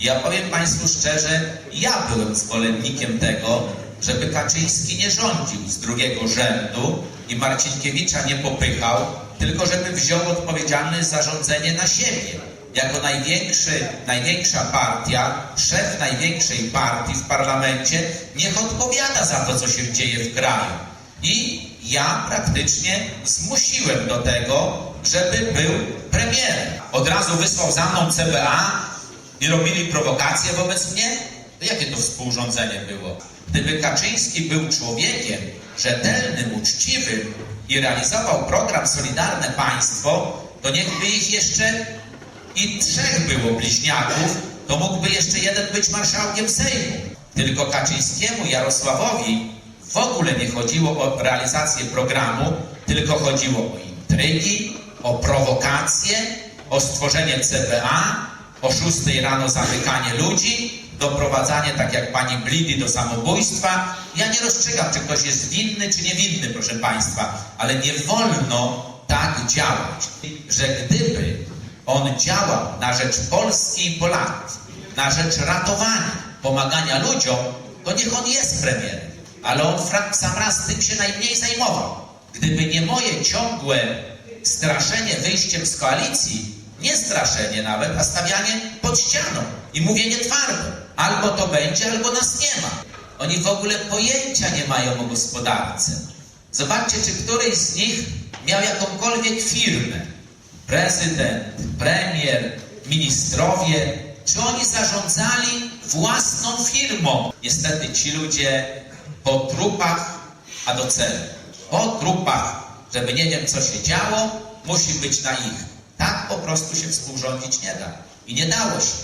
Ja powiem Państwu szczerze, ja byłem zwolennikiem tego, żeby Kaczyński nie rządził z drugiego rzędu i Marcinkiewicza nie popychał, tylko żeby wziął odpowiedzialność za rządzenie na siebie. Jako największy, największa partia, szef największej partii w parlamencie, niech odpowiada za to, co się dzieje w kraju. I ja praktycznie zmusiłem do tego, żeby był premierem. Od razu wysłał za mną CBA i robili prowokacje wobec mnie. To jakie to współrządzenie było? Gdyby Kaczyński był człowiekiem rzetelnym, uczciwym i realizował program Solidarne Państwo, to niechby ich jeszcze i trzech było bliźniaków, to mógłby jeszcze jeden być marszałkiem Sejmu. Tylko Kaczyńskiemu, Jarosławowi w ogóle nie chodziło o realizację programu, tylko chodziło o intrygi, o prowokacje, o stworzenie CBA, o 6 rano zamykanie ludzi, doprowadzanie, tak jak pani Blidi, do samobójstwa. Ja nie rozstrzygam, czy ktoś jest winny, czy niewinny, proszę państwa, ale nie wolno tak działać, że gdyby on działał na rzecz Polski i Polaków, na rzecz ratowania, pomagania ludziom, to niech on jest premierem. Ale on sam raz tym się najmniej zajmował. Gdyby nie moje ciągłe straszenie wyjściem z koalicji, nie straszenie nawet, a stawianie pod ścianą i mówienie twardo. Albo to będzie, albo nas nie ma. Oni w ogóle pojęcia nie mają o gospodarce. Zobaczcie, czy któryś z nich miał jakąkolwiek firmę. Prezydent, premier, ministrowie, czy oni zarządzali własną firmą? Niestety ci ludzie po trupach, a do celu. Po trupach, żeby nie wiem co się działo, musi być na ich. Tak po prostu się współrządzić nie da. I nie dało się.